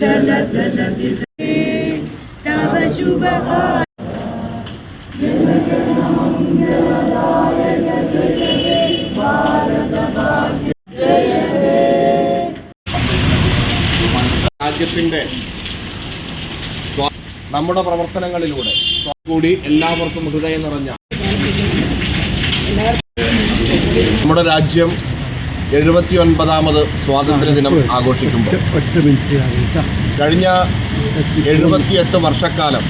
चल जलधि तव शुभ आ- രാജ്യത്തിൻ്റെ സ്വാ- നമ്മുടെ പ്രവർത്തനങ്ങളിലൂടെ സ്വാ- കൂടി എല്ലാവർക്കും ഹൃദയം നിറഞ്ഞ നമ്മുടെ രാജ്യം എഴുപത്തി ഒൻപതാമത് സ്വാതന്ത്ര്യ ദിനം ആഘോഷിക്കുമ്പോൾ കഴിഞ്ഞ എഴുപത്തിയെട്ട് വർഷക്കാലം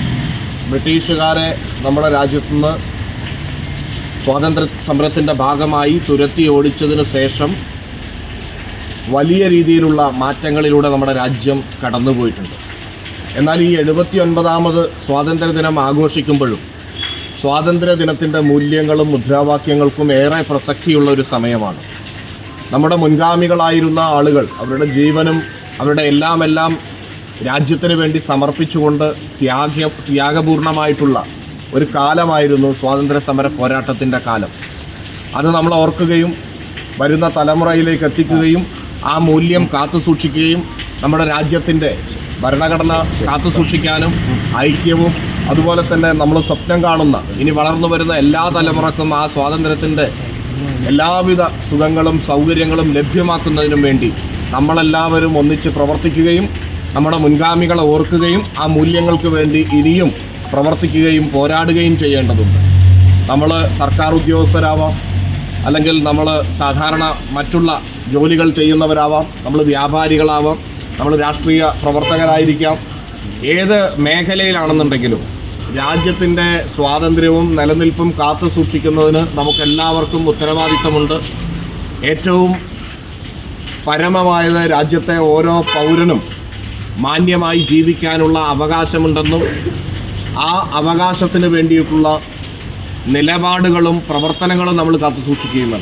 ബ്രിട്ടീഷുകാരെ നമ്മുടെ രാജ്യത്തുനിന്ന് സ്വാതന്ത്ര്യ സമരത്തിന്റെ ഭാഗമായി തുരത്തി ഓടിച്ചതിന് ശേഷം വലിയ രീതിയിലുള്ള മാറ്റങ്ങളിലൂടെ നമ്മുടെ രാജ്യം കടന്നുപോയിട്ടുണ്ട്. എന്നാൽ ഈ എഴുപത്തി ഒൻപതാമത് സ്വാതന്ത്ര്യ ദിനം ആഘോഷിക്കുമ്പോഴും സ്വാതന്ത്ര്യ ദിനത്തിന്റെ മൂല്യങ്ങളും മുദ്രാവാക്യങ്ങൾക്കും ഏറെ പ്രസക്തിയുള്ള ഒരു സമയമാണ്. നമ്മുടെ മുൻഗാമികളായിരുന്ന ആളുകൾ അവരുടെ ജീവനും അവരുടെ എല്ലാം എല്ലാം രാജ്യത്തിന് വേണ്ടി സമർപ്പിച്ചുകൊണ്ട് ത്യാഗ ത്യാഗപൂർണമായിട്ടുള്ള ഒരു കാലമായിരുന്നു സ്വാതന്ത്ര്യ സമര പോരാട്ടത്തിന്റെ കാലം. അത് നമ്മൾ ഓർക്കുകയും വരുന്ന തലമുറയിലേക്ക് എത്തിക്കുകയും ആ മൂല്യം കാത്തു സൂക്ഷിക്കുകയും നമ്മുടെ രാജ്യത്തിന്റെ ഭരണഘടന കാത്തു സൂക്ഷിക്കാനും ഐക്യവും അതുപോലെ തന്നെ നമ്മൾ സ്വപ്നം കാണുന്ന ഇനി വളർന്നു വരുന്ന എല്ലാ തലമുറക്കും ആ സ്വാതന്ത്ര്യത്തിന്റെ എല്ലാവിധ സുഖങ്ങളും സൗകര്യങ്ങളും ലഭ്യമാക്കുന്നതിനും വേണ്ടി നമ്മളെല്ലാവരും ഒന്നിച്ച് പ്രവർത്തിക്കുകയും നമ്മുടെ മുൻഗാമികളെ ഓർക്കുകയും ആ മൂല്യങ്ങൾക്ക് വേണ്ടി ഇനിയും പ്രവർത്തിക്കുകയും പോരാടുകയും ചെയ്യേണ്ടതുണ്ട്. നമ്മൾ സർക്കാർ ഉദ്യോഗസ്ഥരാവാം അല്ലെങ്കിൽ നമ്മൾ സാധാരണ മറ്റുള്ള ജോലികൾ ചെയ്യുന്നവരാവാം നമ്മൾ വ്യാപാരികളാവാം നമ്മൾ രാഷ്ട്രീയ പ്രവർത്തകരായിരിക്കാം. ഏത് മേഖലയിലാണെന്നുണ്ടെങ്കിലും രാജ്യത്തിന്റെ സ്വാതന്ത്ര്യവും നിലനിൽപ്പും കാത്തു സൂക്ഷിക്കുന്നതിന് നമുക്കെല്ലാവർക്കും ഉത്തരവാദിത്തമുണ്ട്. ഏറ്റവും പരമമായത് രാജ്യത്തെ ഓരോ പൗരനും മാന്യമായി ജീവിക്കാനുള്ള അവകാശമുണ്ടെന്നും ആ അവകാശത്തിന് വേണ്ടിയിട്ടുള്ള നിലപാടുകളും പ്രവർത്തനങ്ങളും നമ്മൾ കാത്തു സൂക്ഷിക്കുകയും വേണം